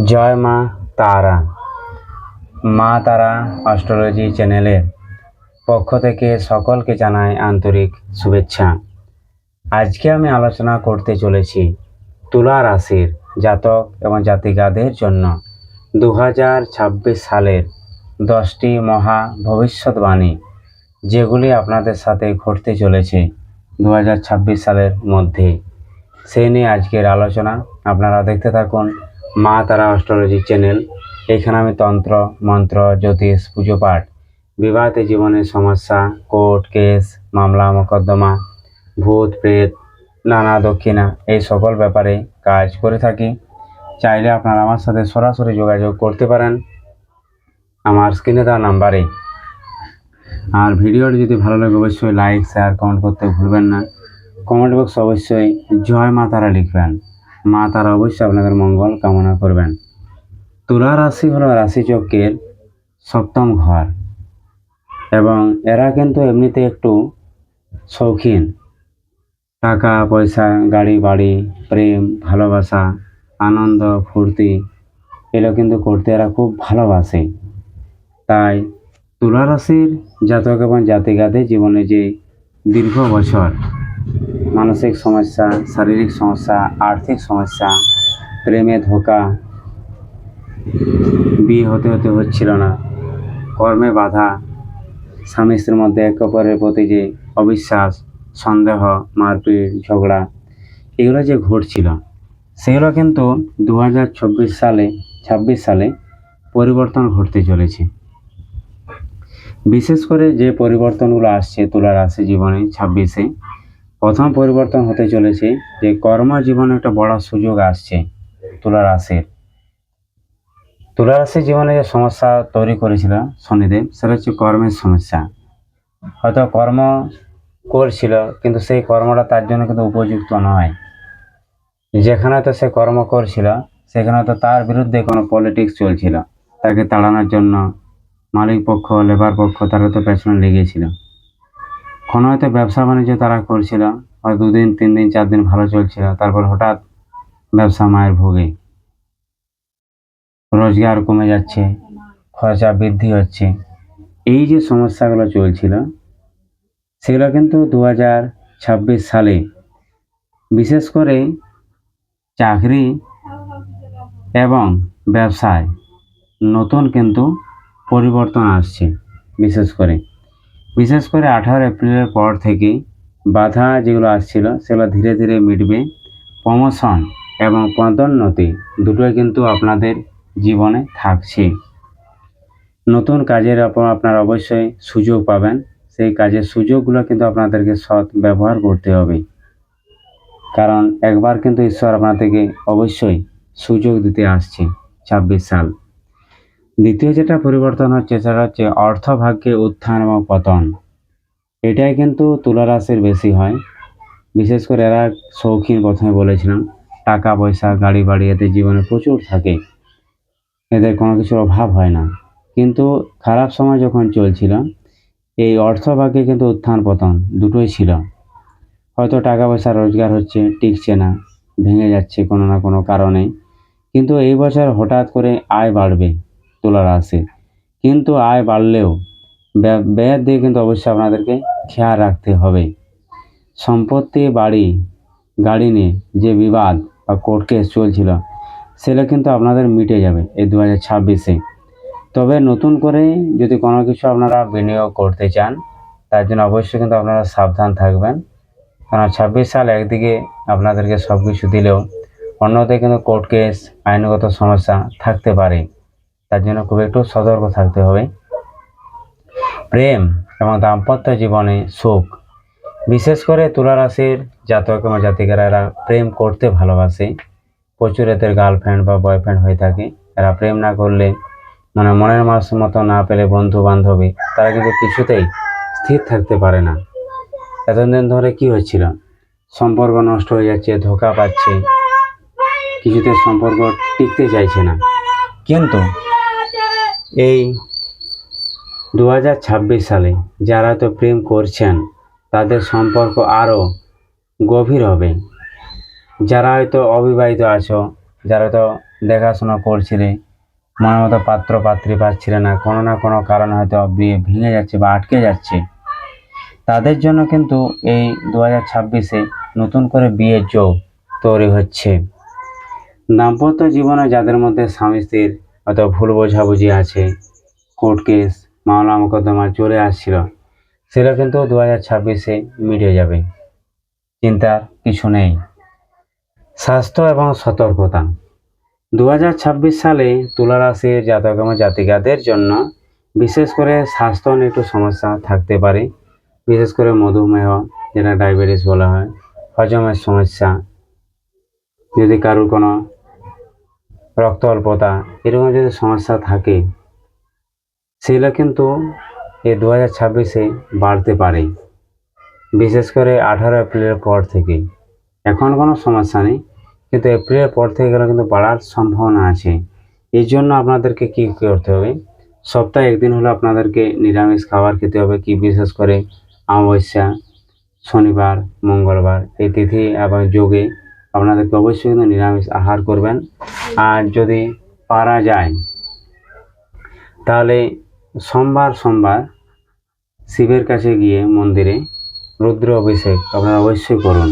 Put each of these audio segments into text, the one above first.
জয় মা তারা। মা তারা অস্ট্রোলজি চ্যানেলের পক্ষ থেকে সকলকে জানাই আন্তরিক শুভেচ্ছা। আজকে আমি আলোচনা করতে চলেছি তুলা রাশির জাতক এবং জাতিকাদের জন্য দু হাজার ছাব্বিশ সালের দশটি মহা ভবিষ্যৎবাণী, যেগুলি আপনাদের সাথে ঘটতে চলেছে দু হাজার ছাব্বিশ সালের মধ্যে। সেই নিয়ে আজকের আলোচনা, আপনারা দেখতে থাকুন মা তারা অস্ট্রোলজি চ্যানেল। এখানে আমি তন্ত্র, মন্ত্র, জ্যোতিষ, পুজো পাঠ, বিবাহিত জীবনের সমস্যা, কোর্ট কেস, মামলা, মোকদ্দমা, ভূত, প্রেত, নানা দক্ষিণা, এই সকল ব্যাপারে কাজ করে থাকি। চাইলে আপনারা আমার সাথে সরাসরি যোগাযোগ করতে পারেন। আমার স্ক্রিনে দেওয়া নাম্বারে। আর ভিডিওটি যদি ভালো লাগে, অবশ্যই লাইক শেয়ার কমেন্ট করতে ভুলবেন না। কমেন্ট বক্স অবশ্যই জয় মা তারা লিখবেন। মা তারা অবশ্যই আপনাদের মঙ্গল কামনা করবেন। তুলা রাশি হলো রাশিচক্রের সপ্তম ঘর এবং এরা কিন্তু এমনিতে একটু শৌখিন। টাকা, পয়সা, গাড়ি, বাড়ি, প্রেম, ভালোবাসা, আনন্দ, ফুর্তি, এগুলো কিন্তু করতে এরা খুব ভালোবাসে। তাই তুলা রাশির জাতক এবং জাতিকাদের জীবনে যে দীর্ঘ বছর মানসিক সমস্যা, শারীরিক সমস্যা, আর্থিক সমস্যা, প্রেমে ধোকা, বিয়ে হতে হতে হচ্ছিল না। কর্মে বাধা, স্বামী স্ত্রীর মধ্যে একে অপরের প্রতি যে অবিশ্বাস, সন্দেহ, মারপিট, ঝগড়া, এগুলো যে ঘটছিল, সেগুলো কিন্তু দু সালে, ছাব্বিশ সালে পরিবর্তন ঘটতে চলেছে। বিশেষ করে যে পরিবর্তনগুলো আসছে তুলা রাশি জীবনে ছাব্বিশে প্রথম পরিবর্তন হতে চলেছে যে কর্মজীবনে একটা বড় সুযোগ আসছে তুলা রাশির। তুলা রাশির জীবনে যে সমস্যা তৈরি করেছিল শনিদেব, সেটা হচ্ছে কর্মের সমস্যা। হয়তো কর্ম করছিল, কিন্তু সেই কর্মটা তার জন্য কিন্তু উপযুক্ত নয়। যেখানে তো সে কর্ম করছিল, সেখানে তো তার বিরুদ্ধে কোনো পলিটিক্স চলছিল। তাকে তাড়ানোর জন্য মালিক পক্ষ লেবার পক্ষ, তারা তো পেছনে লেগেছিল। কোনো হয়তো ব্যবসা বাণিজ্য তারা করছিল, হয় দুদিন তিন দিন চার দিন ভালো চলছিল, তারপর হঠাৎ ব্যবসা মায়ের ভোগে। রোজগার কমে যাচ্ছে, খরচা বৃদ্ধি হচ্ছে। এই যে সমস্যাগুলো চলছিল, সেগুলো কিন্তু দু হাজার ছাব্বিশ সালে, বিশেষ করে চাকরি এবং ব্যবসায় নতুন কিন্তু পরিবর্তন আসছে, বিশেষ করে। বিশেষ করে আঠারো এপ্রিলের পর থেকে বাধা যেগুলো আসছিল, সেগুলো ধীরে ধীরে মিটবে। প্রমোশন এবং পদোন্নতি দুটোই কিন্তু আপনাদের জীবনে থাকছে। নতুন কাজের ওপর আপনারা অবশ্যই সুযোগ পাবেন। সেই কাজের সুযোগগুলো কিন্তু আপনাদেরকে সৎ ব্যবহার করতে হবে। কারণ একবার কিন্তু ঈশ্বর আপনাদেরকে অবশ্যই সুযোগ দিতে আসছে ছাব্বিশ সাল। দ্বিতীয় যেটা পরিবর্তন হচ্ছে সেটা হচ্ছে অর্থভাগ্যে উত্থান এবং পতন। এটাই কিন্তু তুলা রাশির বেশি হয়। বিশেষ করে এরা শৌখিন প্রথমে বলেছিলাম, টাকা, পয়সা, গাড়ি, বাড়ি, এদের জীবনে প্রচুর থাকে। এদের কোনো কিছুর অভাব হয় না। কিন্তু খারাপ সময় যখন চলছিল, এই অর্থভাগ্যে কিন্তু উত্থান, পতন দুটোই ছিল। হয়তো টাকা, পয়সা, রোজগার হচ্ছে, টিকছে না, ভেঙে যাচ্ছে কোনো না কোনো কারণে। কিন্তু এই বছর হঠাৎ করে আয় বাড়বে। তুলা রাশি কিন্তু আয় বাড়লেও ব্যয়- ব্যয়ের দিকে কিন্তু অবশ্যই আপনাদেরকে খেয়াল রাখতে হবে। সম্পত্তি, বাড়ি, গাড়ি নিয়ে যে বিবাদ বা কোর্ট কেস চলছিল, সেটা কিন্তু আপনাদের মিটে যাবে এই দু হাজার ছাব্বিশে। তবে নতুন করে যদি কোনো কিছু আপনারা বিনিয়োগ করতে চান, তার জন্য অবশ্যই কিন্তু আপনারা সাবধান থাকবেন। কারণ ছাব্বিশ সাল একদিকে আপনাদেরকে সব কিছু দিলেও অন্যদিকে কিন্তু কোর্ট কেস আইনগত সমস্যা থাকতে পারে। তার জন্য খুব একটু সতর্ক থাকতে হবে। প্রেম এবং দাম্পত্য জীবনে সুখ, বিশেষ করে তুলা রাশির জাতক এবং জাতিকারা, এরা প্রেম করতে ভালোবাসে। প্রচুর এদের গার্লফ্রেন্ড বা বয়ফ্রেন্ড হয়ে থাকে। এরা প্রেম না করলে মানে মনের মাস মতো না পেলে বন্ধু বান্ধবী তারা কিন্তু কিছুতেই স্থির থাকতে পারে না। এতদিন ধরে কি হচ্ছিল সম্পর্ক নষ্ট হয়ে যাচ্ছে, ধোকা পাচ্ছে কিছুতে সম্পর্ক টিকতে চাইছে না। কিন্তু এই দু হাজার ছাব্বিশ সালে যারা তো প্রেম করছেন, তাদের সম্পর্ক আরও গভীর হবে। যারা হয়তো অবিবাহিত আছো, যারা তো দেখাশোনা করছিলে, মনের মতো পাত্র পাত্রী পাচ্ছিলে না, কোনো না কোনো কারণে হয়তো বিয়ে ভেঙে যাচ্ছে বা আটকে যাচ্ছে, তাদের জন্য কিন্তু এই দু হাজার ছাব্বিশে নতুন করে বিয়ের যোগ তৈরি হচ্ছে। দাম্পত্য জীবনে যাদের মধ্যে স্বামী স্ত্রীর হয়তো ভুল বোঝাবুঝি আছে কোর্ট কেস মামলা মোকদ্দমা চলে আসছিল, সেটা কিন্তু দু হাজার ছাব্বিশে মিটে যাবে। চিন্তার কিছু নেই। স্বাস্থ্য এবং সতর্কতা। দু হাজার ছাব্বিশ সালে তুলা রাশির জাতক এবং জাতিকাদের জন্য বিশেষ করে স্বাস্থ্য নিয়ে একটু সমস্যা থাকতে পারে। বিশেষ করে মধুমেহ যেটা ডায়াবেটিস বলা হয়, হজমের সমস্যা। যদি কারোর কোনো রক্ত অল্পতা, এরকম যদি সমস্যা থাকে, সেগুলো কিন্তু এই দু হাজার ছাব্বিশে বাড়তে পারে। বিশেষ করে আঠারো এপ্রিলের পর থেকে। এখন কোনো সমস্যা নেই, কিন্তু এপ্রিলের পর থেকে গেলে কিন্তু বাড়ার সম্ভাবনা আছে। এই জন্য আপনাদেরকে কী করতে হবে? সপ্তাহে একদিন হলো আপনাদেরকে নিরামিষ খাবার খেতে হবে, কি বিশেষ করে অমাবস্যা, শনিবার, মঙ্গলবার, এই তিথি এবং যোগে আপনাদেরকে অবশ্যই কিন্তু নিরামিষ আহার করবেন। আর যদি পারা যায়, তাহলে সোমবার সোমবার শিবের কাছে গিয়ে মন্দিরে রুদ্র অভিষেক আপনারা অবশ্যই করুন।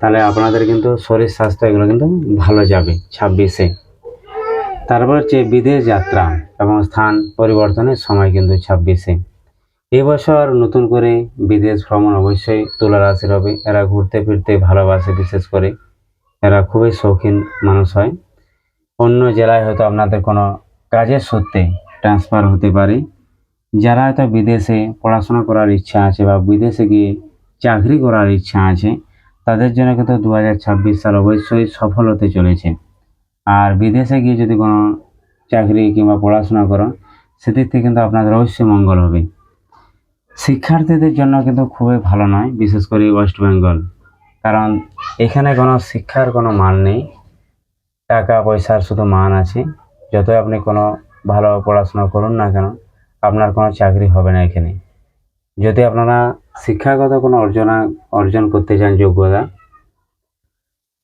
তাহলে আপনাদের কিন্তু শরীর স্বাস্থ্য এগুলো কিন্তু ভালো যাবে ছাব্বিশে। তারপর হচ্ছে বিদেশ যাত্রা এবং স্থান পরিবর্তনের সময় কিন্তু ছাব্বিশে। এবছর নতুন করে বিদেশ ভ্রমণ অবশ্যই তুলা রাশির হবে। এরা ঘুরতে ফিরতে ভালোবাসে বিশেষ করে। এরা খুবই শৌখিন মানুষ হয়। অন্য জেলায় হয়তো আপনাদের কোনো কাজের সূত্রে ট্রান্সফার হতে পারে। যারা হয়তো বিদেশে পড়াশোনা করার ইচ্ছা আছে বা বিদেশে গিয়ে চাকরি করার ইচ্ছা আছে, তাদের জন্য কিন্তু দু হাজার ছাব্বিশ সাল অবশ্যই সফল হতে চলেছে। আর বিদেশে গিয়ে যদি কোনো চাকরি কিংবা পড়াশোনা করো, সেদিক থেকে কিন্তু আপনাদের অবশ্যই মঙ্গল হবে। শিক্ষার্থীদের জন্য কিন্তু খুবই ভালো নয়, বিশেষ করে ওয়েস্ট বেঙ্গল কারণ এখানে কোনো শিক্ষার কোনো মান নেই। টাকা, পয়সার শুধু মান আছে। যতই আপনি কোনো ভালো পড়াশোনা করুন না কেন, আপনার কোনো চাকরি হবে না এখানে। যদি আপনারা শিক্ষাগত কোনো অর্জনা, অর্জন করতে চান যোগ্যতা,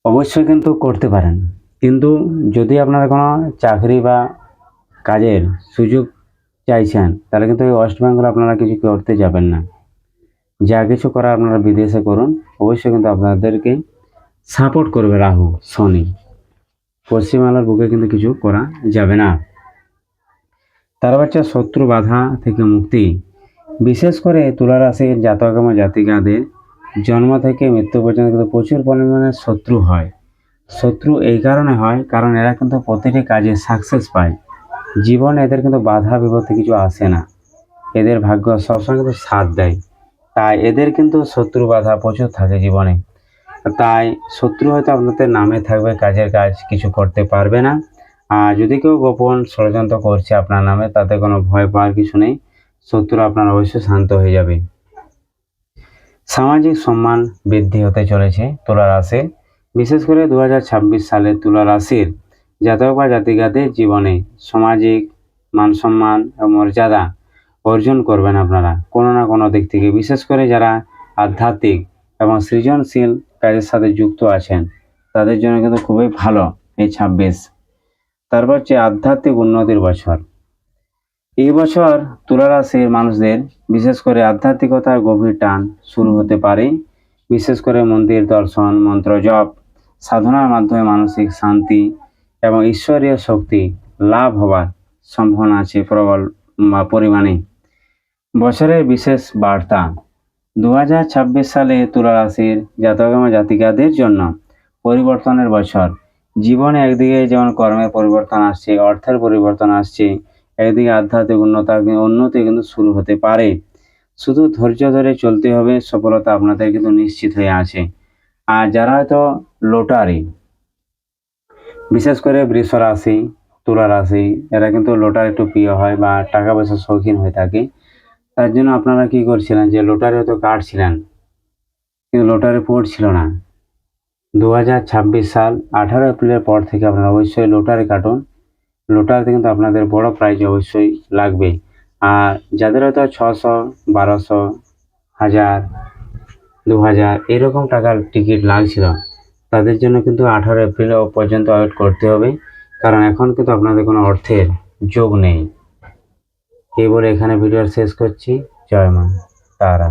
অবশ্যই কিন্তু করতে পারেন। কিন্তু যদি আপনারা কোনো চাকরি বা কাজের সুযোগ চাইছেন, তাহলে কিন্তু ওয়েস্ট বেঙ্গল আপনারা কিছু করতে যাবেন না। যা কিছু করার আপনারা বিদেশে করুন, অবশ্যই কিন্তু আপনাদেরকে সাপোর্ট করবে রাহু, শনি। পশ্চিমবাংলার বুকে কিন্তু কিছু করা যাবে না। তার বাচ্চা শত্রু বাধা থেকে মুক্তি। বিশেষ করে তুলা রাশির জাতক এবং জাতিকাদের জন্ম থেকে মৃত্যু পর্যন্ত কিন্তু প্রচুর পরিমাণে শত্রু হয়। শত্রু এই কারণে হয়, কারণ এরা কিন্তু প্রতিটি কাজে সাকসেস পায়। জীবনে এদের কিন্তু বাধা বিপত্তি কিছু আসে না। এদের ভাগ্য সবসময় কিন্তু সাথ দেয়। তাই এদের কিন্তু শত্রু বাধা প্রচুর থাকে জীবনে। তাই শত্রু হয়তো আপনাদের নামে থাকবে, কাজের কাজ কিছু করতে পারবে না। আর যদি কেউ গোপন ষড়যন্ত্র করছে আপনার নামে, তাতে কোনো ভয় পাওয়ার কিছু নেই। শত্রু আপনার অবশ্যই শান্ত হয়ে যাবে। সামাজিক সম্মান বৃদ্ধি হতে চলেছে তুলা রাশির। বিশেষ করে দু হাজার ছাব্বিশ সালে তুলা রাশির জাতক বা জাতিকাদের জীবনে সামাজিক মান সম্মান ও মর্যাদা অর্জন করবেন আপনারা। কোনো না কোনো দিক থেকে, বিশেষ করে যারা আধ্যাত্মিক এবং সৃজনশীল কাজের সাথে যুক্ত আছেন, তাদের জন্য কিন্তু খুবই ভালো এই ছাব্বিশ। তারপর হচ্ছে আধ্যাত্মিক উন্নতির বছর। এই বছর তুলা রাশির মানুষদের বিশেষ করে আধ্যাত্মিকতার গভীর টান শুরু হতে পারে। বিশেষ করে মন্দির দর্শন, মন্ত্র জপ, সাধনার মাধ্যমে মানসিক শান্তি এবং ঈশ্বরীয় শক্তি লাভ হওয়ার সম্ভাবনা আছে প্রবল বা পরিমাণে। বছরের বিশেষ বার্তা। দু হাজার ছাব্বিশ সালে তুলা রাশির জাতক এবং জাতিকাদের জন্য পরিবর্তনের বছর। জীবনে একদিকে যেমন কর্মের পরিবর্তন আসছে, অর্থের পরিবর্তন আসছে, একদিকে আধ্যাত্মিক উন্নতা, উন্নতি কিন্তু শুরু হতে পারে। শুধু ধৈর্য ধরে চলতে হবে, সফলতা আপনাদের কিন্তু নিশ্চিত হয়ে আছে। আর যারা হয়তো লোটারি, বিশেষ করে বৃষ রাশি, তুলা রাশি, এরা কিন্তু লোটার একটু প্রিয় হয় বা টাকা পয়সা শৌখিন হয়ে থাকে। তার জন্য আপনারা কি করছিলেন যে লোটারি হয়তো কাটছিলেন কিন্তু লোটারি পড়ছিল না। দু হাজার ছাব্বিশ সাল, আঠারো এপ্রিলের পর থেকে আপনারা অবশ্যই লোটারি কাটুন। লোটারিতে কিন্তু আপনাদের বড় প্রাইজ অবশ্যই লাগবে। আর যাদের হয়তো ছশো, বারোশো, হাজার দু হাজার এরকম টাকার টিকিট লাগছিল, তাদের জন্য কিন্তু আঠারো এপ্রিল পর্যন্ত ওয়েট করতে হবে। কারণ এখন কিন্তু আপনাদের কোনো অর্থের যোগ নেই। এই বলে এখানে ভিডিও শেষ করছি। জয় মা তারা।